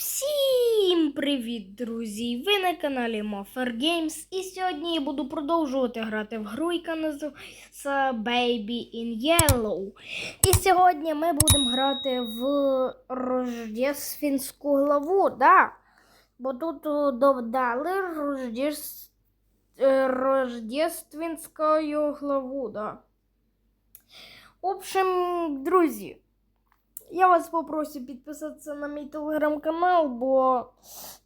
Всім привіт, друзі! Ви на каналі Moffer Games і сьогодні я буду продовжувати грати в гру, яка називається Baby in Yellow. І сьогодні ми будемо грати в Рождественську главу, да? Бо тут е, додали Рождес... е, Рождественську главу, да. В общем, друзі. Я вас попрошу підписатися на мій телеграм-канал, бо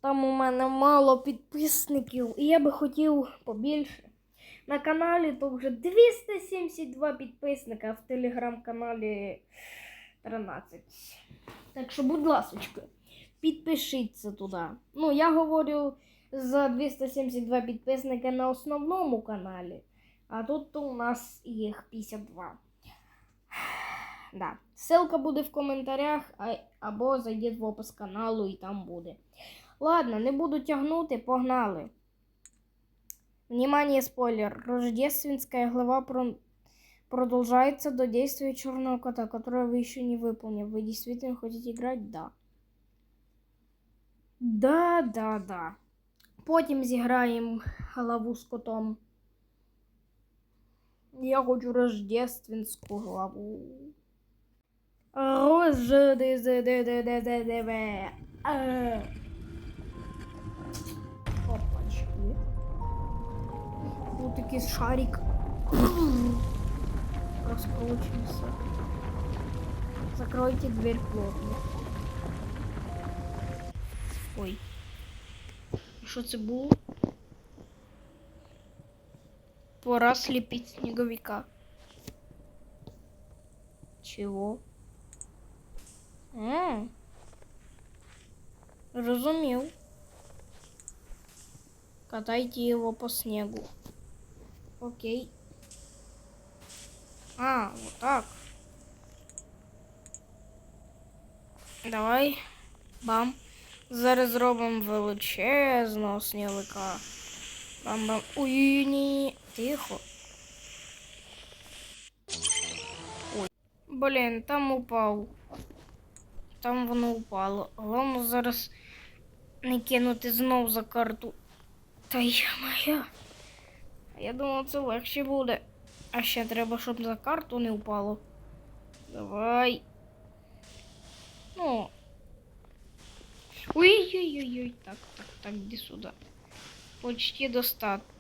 там у мене мало підписників, і я би хотів побільше. На каналі то вже 272 підписника, а в телеграм-каналі 13. Так що, будь ласочка, підпишіться туди. Ну, я говорю за 272 підписника на основному каналі, а тут у нас їх 52. Да. Ссылка буде в коментарях, а, або зайдіть в опис каналу і там буде. Ладно, не буду тягнути, погнали. Внимание, спойлер. Рождественская глава про... продолжается до действия черного кота, которое вы еще не выполнили. Вы действительно хотите играть? Да. Да, да, да. Потім зіграємо главу з котом. Я хочу рождественську главу. Роздддддддв. Опачки. Тут якийсь шарик. Раскручивается. Закройте дверь плотно. Ой. Що це було? Пора слепить снеговика. Чего? М. Разумел. Катайте его по снегу. Окей. А, вот так. Давай. Бам. Зараз зробимо величезного сніговика. Бам-бам. Ой, ні. Тихо. Ой. Блін, там упав. там воно упало. Головне зараз не кинути знов за карту. Та я моя. Я думав, це легше буде. А ще треба, щоб за карту не впало. Давай. Ну. Ой-ой-ой-ой. Так, так, так, иди сюда. Почти достаточно.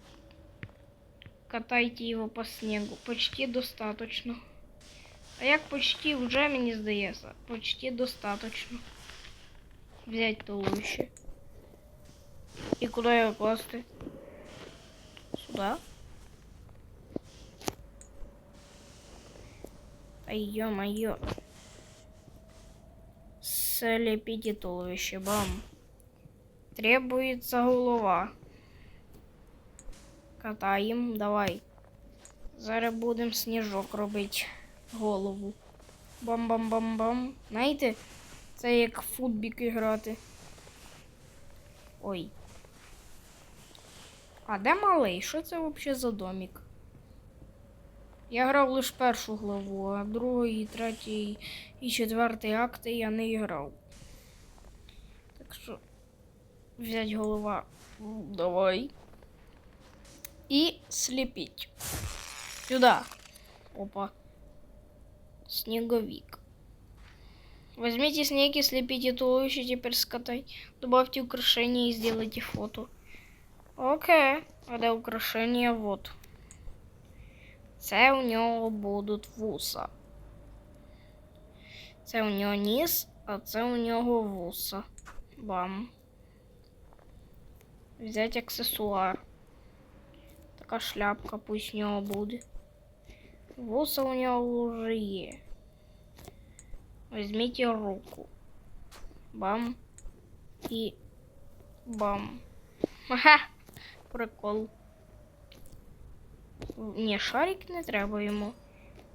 Катайте его по снегу. Почти достаточно. А як почти вже мені здається. Почти достаточно. Взять туловище. І куди його класти? Сюда? Та ё-моё. Слепите туловище, бам. Требуется голова. Катаємо, давай. Зараз будемо сніжок робити голову. Бам-бам-бам-бам. Знаєте, це як в футбік грати. Ой. А де малий? Що це взагалі за домик? Я грав лише першу главу, а другий, третій і четвертий акти я не грав. Так що взять голова. Давай. И слепить. Сюда. Опа. Снеговик. Возьмите снег и слепите туловище, теперь скатай. Добавьте украшения и сделайте фото. Окей. Де украшення? Вот. Це у нього будуть вуса. Це у нього ніс, а це у нього вуса. Бам. Взять аксесуар. Така шляпка пусть у нього буде. Вуса у нього вже є. Візьміть руку. Бам. І бам. Ага. Прикол. Ні, шарик не треба йому.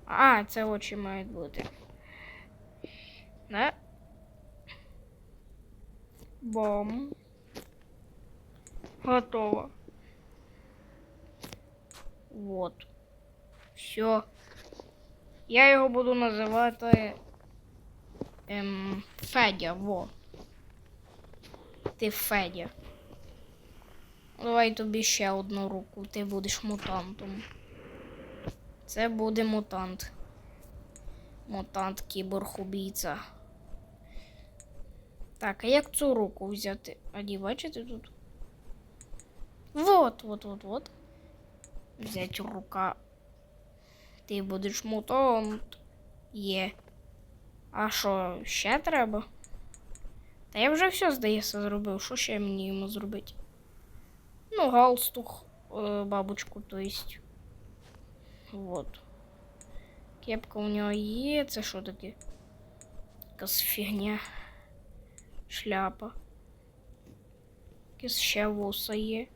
А, це очі мають бути. Да? Бом. Готово. Вот. Все. Я його буду називати ем, Федя, во. Ти Федя. Давай тобі ще одну руку, ти будеш мутантом. Це буде мутант. Мутант кіборг убійця. Так, а як цю руку взяти? А ні, бачите тут? Вот, вот, вот, вот. Взять рука. Ти будеш мутант. Є. А що, ще треба? Та я вже все, здається, зробив. Що ще мені йому зробити? Ну, галстук, е, бабочку, то есть. Вот. Кепка у нього є. Це що таке? Якась фігня. Шляпа. Якісь ще вуса є.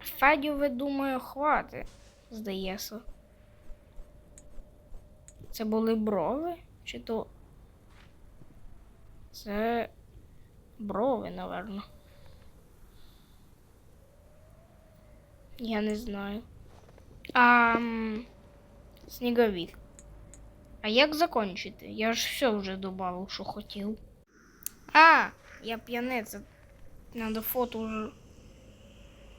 Федю, ви думаю, хватить, здається. Це були брови? Чи то. Це брови, напевно. Я не знаю. А, сніговик. А як закончити? Я ж все вже добавив, що хотів. А, я пьянец. Надо фото уже.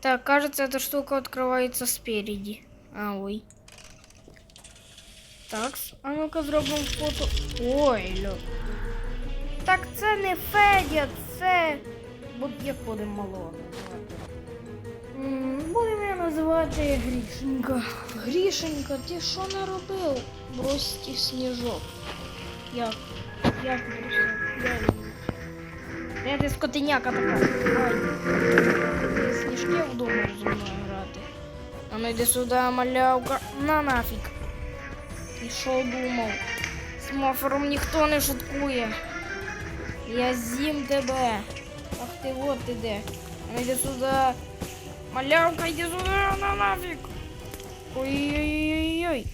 Так, кажется, эта штука открывается спереди. А, ой. Так, а ну-ка зробимо фото. Ой, льо. Так це не Федя, це. Бо як будемо малого називати? Будемо я називати Грішенька. Грішенька, ти що наробив? Бросьте сніжок. Як? Як? Я ти скотиняка така? Ти сніжки вдумав зі мною грати. А ну йди сюди, малявка. На нафіг. Ти що думав? З мафером ніхто не шуткує. Я з'їм тебе. Ах ти от ти де. Ну сюди. Малявка, йди сюди, на нафіг. Ой-ой-ой-ой.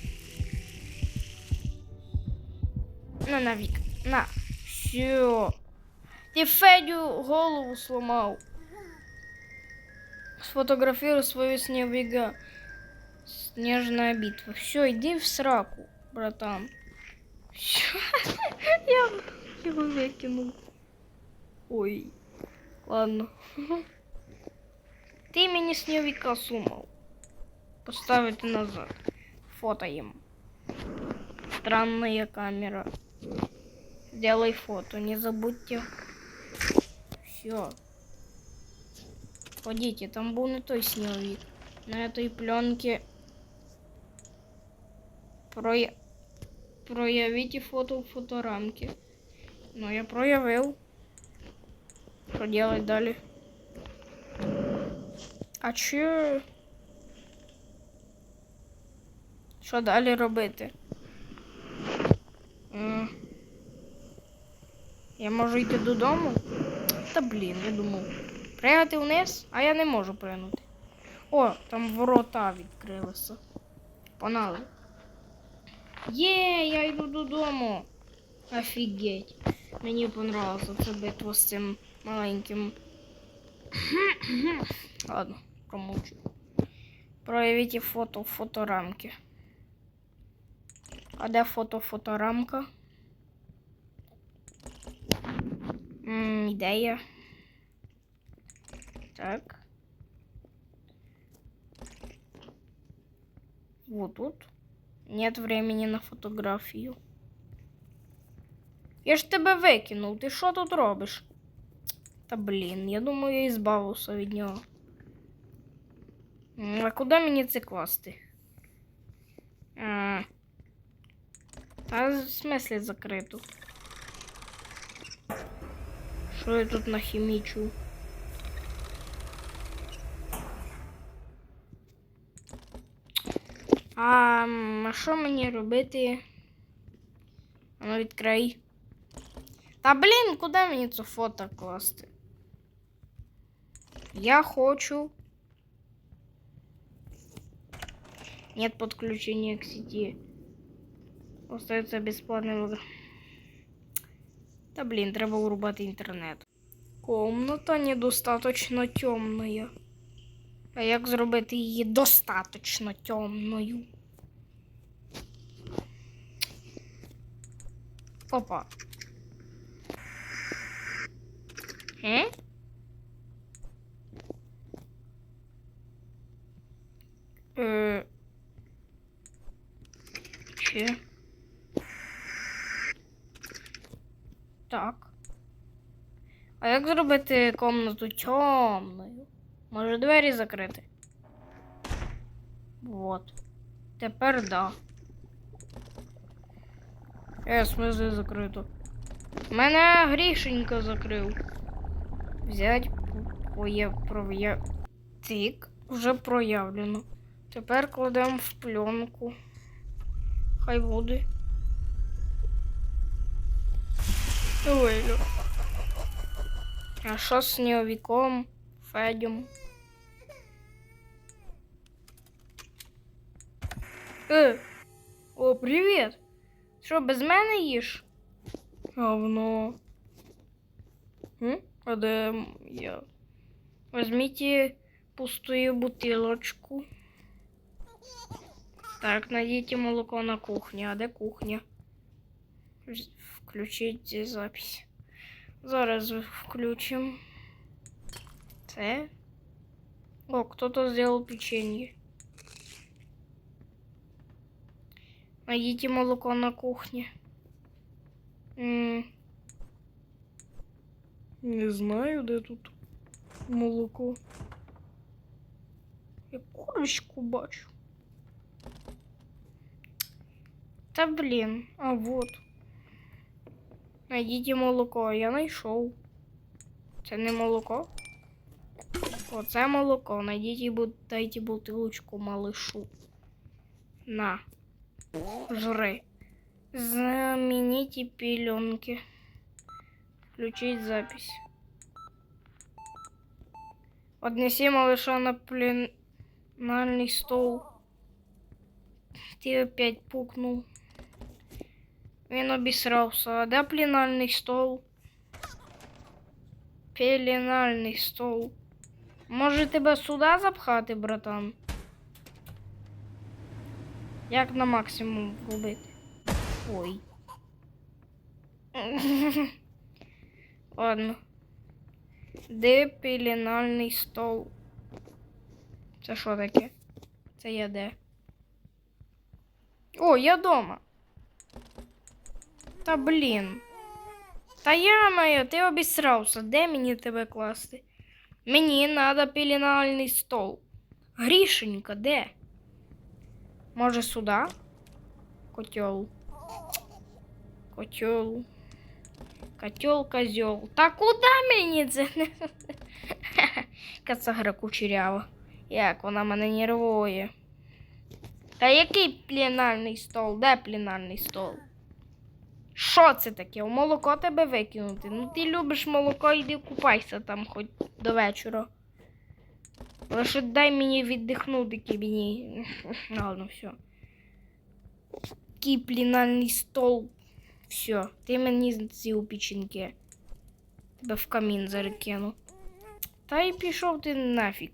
На нафіг. На. Все. Ти Федю голову сломав. Сфотографируй свою снеговика. Снежная битва. Все, иди в сраку, братан. Всё. Я его выкинул. Ой. Ладно. Ты мені снеговика сумав. Поставити назад. Фотоем. Странная камера. Сделай фото, не забудьте. Все. Ходите, там був не той сніговик. На этой пленке проя... проявите фото в фоторамке. Ну, я проявив. Що делать далі? А че? Що далі робити? Я можу йти додому? Та блін, я думав. Пригати вниз, а я не можу пригнути. О, там ворота відкрилися. Погнали. Є, я йду додому. Офігеть. Мені понравилася ця битва з цим маленьким. Ладно, промовчу. Проявіть фото в фоторамки. А де фото фоторамка? М, ідея. Так. Вот тут. Нет времени на фотографію. Я ж тебе викинув. Ти що тут робиш? Та блін, я думаю, я збавився від нього. М, А куди мені це класти? А, та в смислі закрито. Що я тут нахімічу? А, м, а що мені робити? А Ну, відкрий. Та блін, куди мені це фото класти? Я хочу. Нет подключения к сети. Остается бесплатный выбор. Та блін, треба врубати інтернет. Комната недостаточно темная. А як зробити її достаточно темною? Опа. Хм? Е... Чи? Так. А як зробити комнату темною? Може двері закрити? Вот. Тепер да. Е, смысле закрито. Мене грішенька закрив. Взять пров'я... Тик, вже проявлено. Тепер кладемо в пленку. Хай буде. Ой. А що з сніговиком, Федем? Е, о, привіт! Що, без мене їш? Говно. А де я? Возьмите пустую бутылочку. Так, найдите молоко на кухне. А де кухня? Включить запись. Зараз включим. Це. О, кто-то сделал печенье. Найдите молоко на кухне. М. Не знаю, де тут молоко. Я курочку бачу. Та блін, а вот. Найдіть молоко, я знайшов. Це не молоко. Оце молоко. Найдіть і дайте бутилочку малышу. На. Жри. Замените пеленки. Включить запись. Отнеси малыша на пленальный стол. Ты опять пукнул. Він обісрався. А де стол? Пеленальний стол. Може тебе сюди запхати, братан? Як на максимум вбити? Ой. Ладно. Де пеленальний стол? Це що таке? Це я де? О, я дома. Та блін. Та я моя, ти обісрався. Де мені тебе класти? Мені треба пеленальний стол. Грішенька, де? Може сюди? Котел. Котел. Котел, козел. Та куди мені це? Кацагра кучерява. Як вона мене нервує. Та який пленальний стол? Де пленальний стол? Що це таке? У молоко тебе викинути? Ну ти любиш молоко, йди купайся там хоч до вечора. Лише дай мені віддихнути кібіні. Ладно, все. Який пленальний стол. Все, ти мені з'їв печінки. Тебе в камін зарекину. Та й пішов ти нафіг.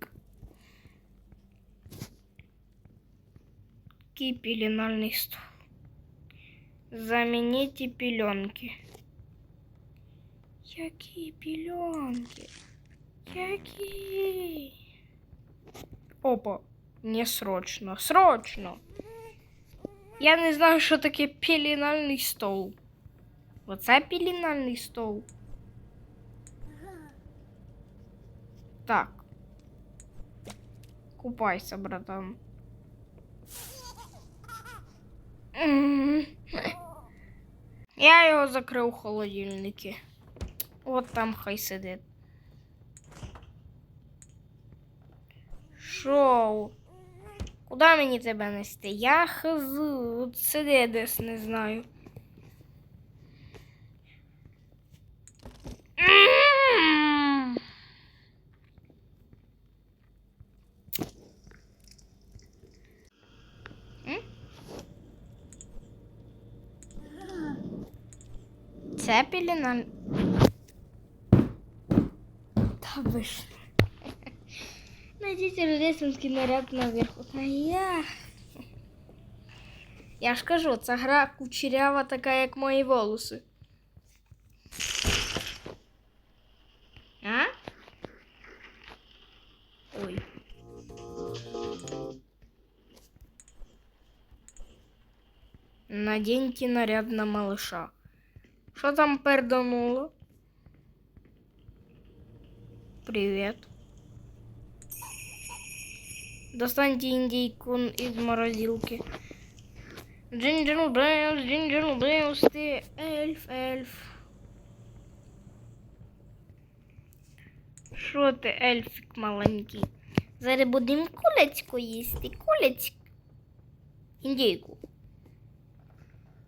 Який пеленальний стол. Замените пеленки. Які пеленки? Які? Опа, не срочно, срочно. Я не знаю, що таке пеленальний стол. Оце пеленальний стол. Так. Купайся, братан. Я його закрив у холодильнику. От там хай сидить. Шоу. Куди мені тебе нести? Я хазу. От сиди десь, не знаю. Це піліна. Та ви. хотите рождественский наряд наверху? А я... Я ж кажу, ця гра кучерява така, як мої волоси. А? Ой. Наденьте наряд на малыша. Что там пердануло? Привет. Достаньте индейку из морозилки. Джинджер Белс, Джинджер Белс, ти ельф, ельф. Що ти, ельфик маленький? Зараз будемо кулечку їсти. Кулечку. Індійку.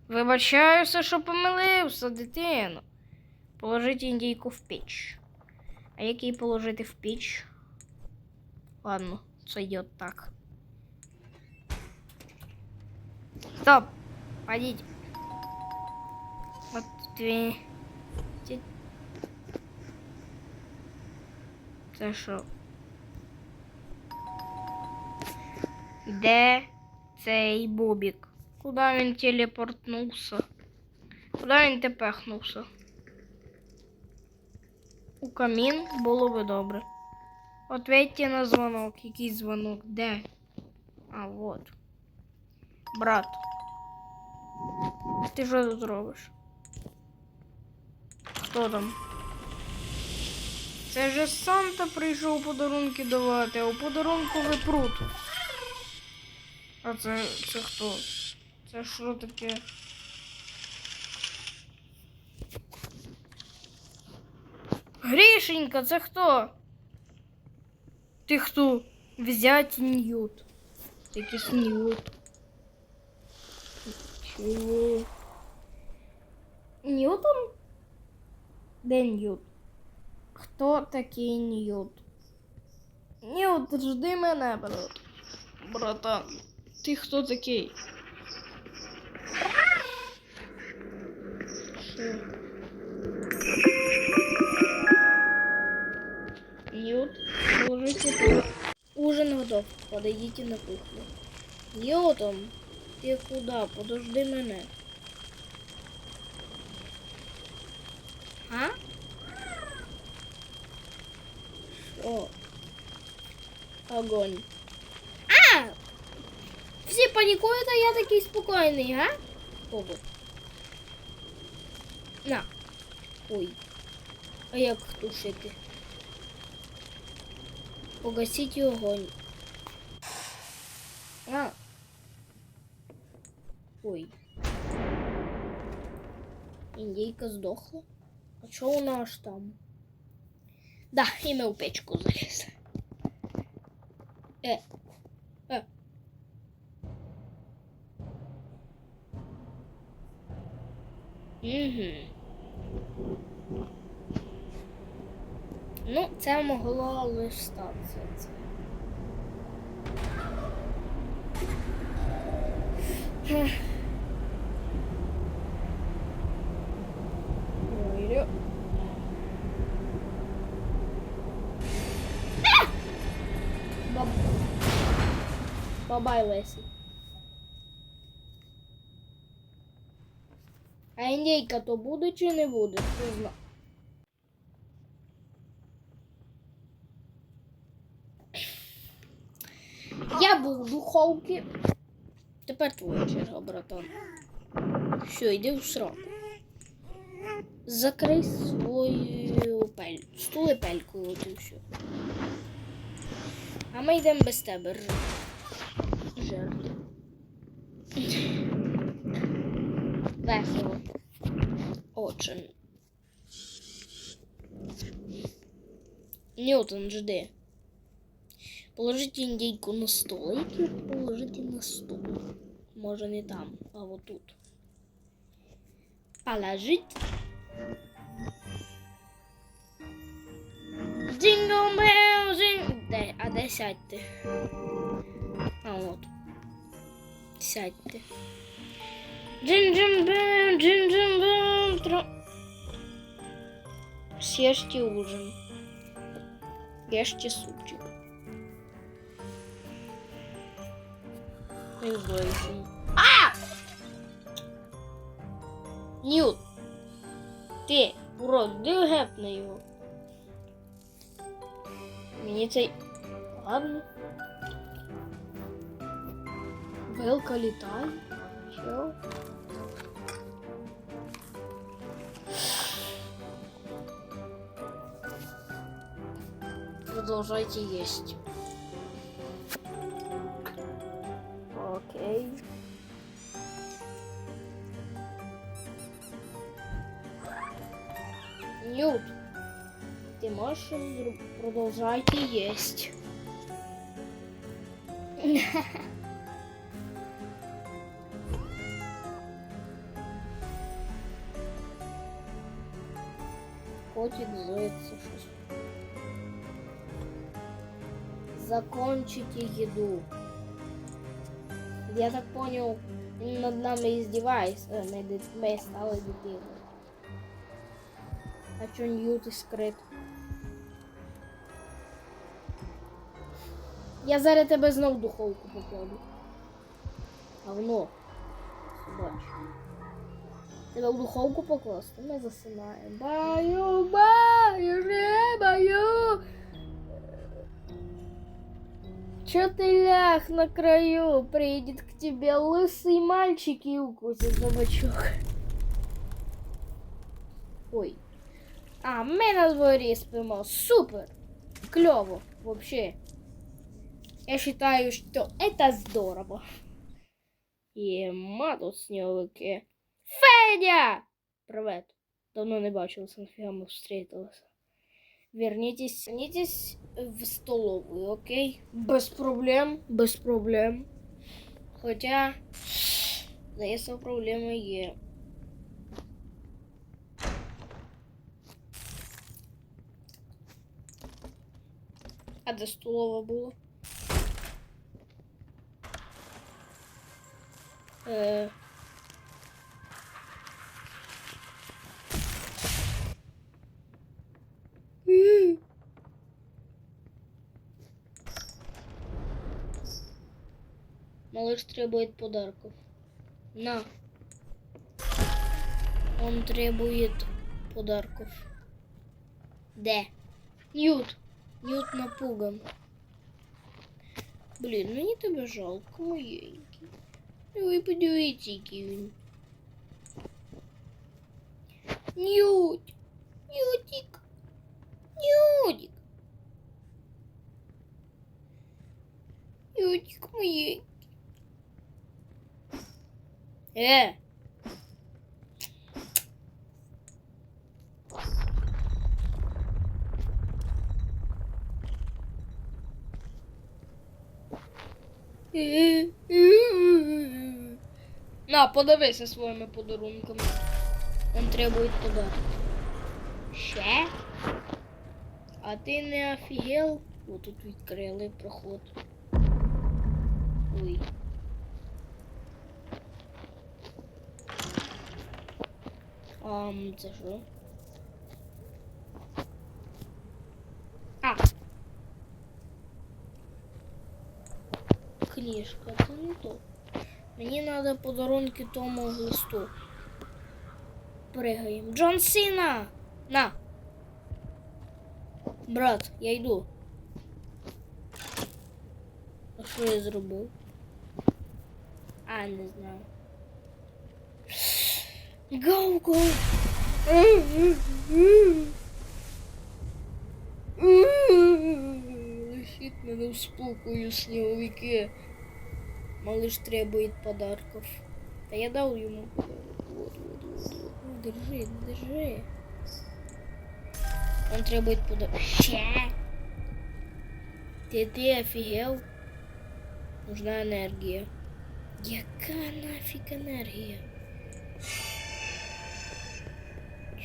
Вибачаюся, що помилився, дитино. Положити індійку в піч. А як її положити в піч? Ладно, це так. Стоп! Пойдите. Вот две. Це що? Де цей бобік? Куди він телепортнувся? Куди він тепехнувся? У камін було би добре. Ответьте на дзвонок. Який дзвонок? Де? А, вот. Брат. Ти що тут робиш? Хто там? Це же Санта прийшов подарунки давати, а у подарунку ви прут. А це, це хто? Це що таке? Грішенька, це хто? Ти хто? Взять Ньют. Якийсь Ньют. Чого? Ньютон? Де Ньют? Хто такий Ньют? Ньют, жди мене, брат. Братан, ти хто такий? Що? Ньют, положите туда. Ужин готов. Подойдите на кухню. Ньютон, ти куда? Подожди мене. А? Що? Огонь. А! Всі панікують, а я такий спокійний, а? Ого. На. Ой. А як тушити? Погасіть огонь. А. Ой. Індійка здохла. А чого вона аж там? Да, і у печку залізли. Це могло лише статися. Ой, Бабай Лесі. А індійка то буде чи не буде? Не знаю. Я був. Тепер твоя черга, братан. Все, йди в срок. Закрий свою пель. Стули пельку, от і все. А ми йдемо без тебе. Жерти. Весело. Очень. Ньютон, жди. Положите індійку на стол. Які положите на стол? Може не там, а вот тут. Положить. Jingle bell, jingle... Де, а де сядьте? А от. Сядьте. Джин-джин бел, джин-джин бел, тро... Съешьте ужин. Ешьте супчик. не злий. А! Ньют! ты урод, де на его. Мне цей... Ладно. Велка летай, Що? Продолжайте есть. Окей. Ньют, ты можешь продолжайте есть. Котик злится щось. Закончите еду. Я так понял, над нами над дітьми стали дитиною. А чо Ньют і скрит? Я зараз тебе знов в духовку покладу. Говно. Собач. Тебе в духовку покласти, ми засинаємо. Баю, баю, баю. Чё ты ляг на краю? Приедет к тебе лысый мальчик и укусит за бочок. Ой. А, ми на дворі спимо. Супер! Клево, вообще. Я считаю, что это здорово. Єма тут сніговики. Федя! Привет. Давно не бачилися, нафіга ми встретилися. Вернитесь, вернитесь в столовую, окей? Без проблем, без проблем. Хоча, здається, проблеми є. А де столова була? Е... Малыш требует подарков. На. Он требует подарков. Де? Ньют. Ньют напуган. Блін, мені тебе жалко, моєнький. Ну ви подивіться, який він. Ньют. Ньютик. Ньютик. Е. На, подивися своїми подарунками. Он требует подарок. Ще? А ти не офігел? О, тут відкрили проход. Ой. А, це що? А. Книжка, це не то. Мені треба подарунки тому листу. Пригаємо. Джон Сіна! На! Брат, я йду. А що я зробив? А, не знаю. Go, go. Лишіть мене в спокою, сніговики. Малыш требует подарков. Да я дал ему подарок. Вот, вот, вот, вот. Ну, Держи, держи. Он требует подарок. Ща. Ты, ты офигел? Нужна энергия. Яка нафиг энергия?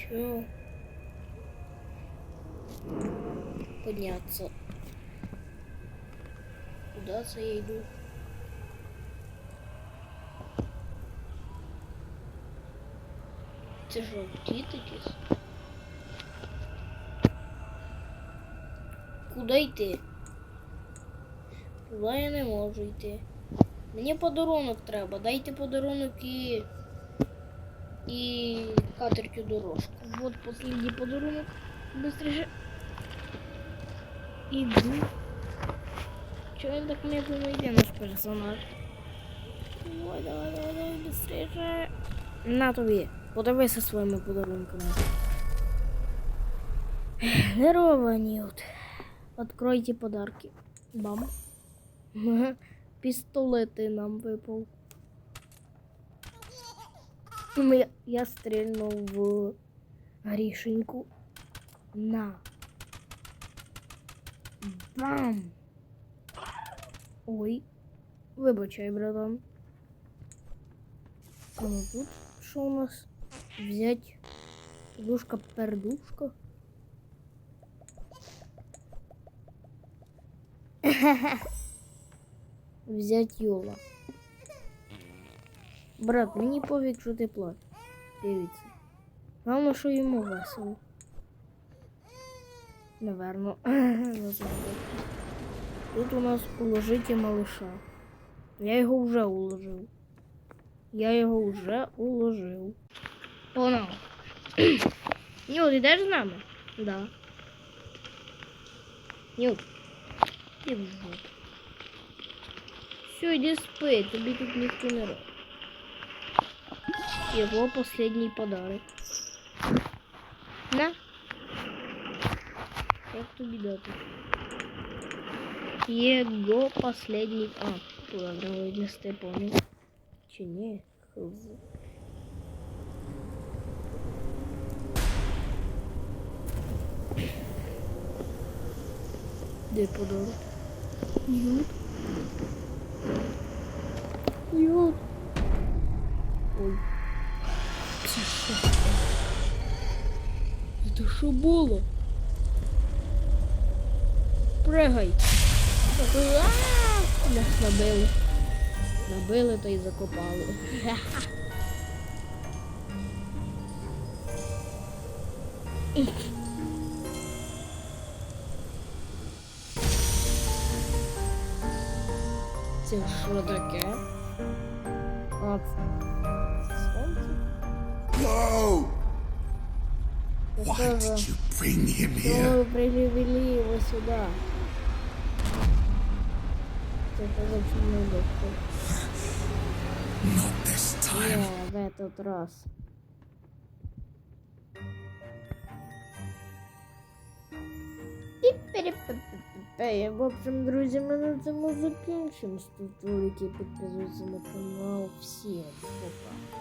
Чё? Подняться. Куда це я иду? Це що, кіт якийсь? Куди йти? Туди я не можу йти. Мені подарунок треба. Дайте подарунок і. І катертю дорожку. Вот последний подарунок. Быстрее. Иду. Чего он так медленно йде наш персонаж? Давай, давай, давай, давай, быстрее. На тобі. Подивися своїми подарунками. Здорово, Ньют. Откройте подарки. Бам. Пістолети нам випав. Ми- Я стрільнув в грішеньку. На. Бам. Ой. Вибачай, братан. А ну тут що у нас? Взять душка-пердушка. Взять Йола. Брат, мені пофіг, що ти плачеш. Дивіться. Головне, що йому весело. Наверно. Тут у нас уложите малыша. Я його вже уложив. Я його вже уложив. Погнали. Нюд, ідеш з нами? Да. Нюд. Іди в жопу. Все, иди спи, тобі тут ніхто не робить. Його последний подарок. На. Як тобі дати? Його последний... А, ладно, винести, понял. Чи ні? Хз. Де подарок? Ют. Ют. Ой. Це що було? Пригай. Нас набили. Набили та й закопали. Це що таке? А, це сонце? Go! Чего вы привели его сюда? Это почему доктор? Not this time. Не, в этот раз. І В общем, друзі, ми на цьому закінчимо. Ставте лайки, підписуйтесь на канал. Всім пока.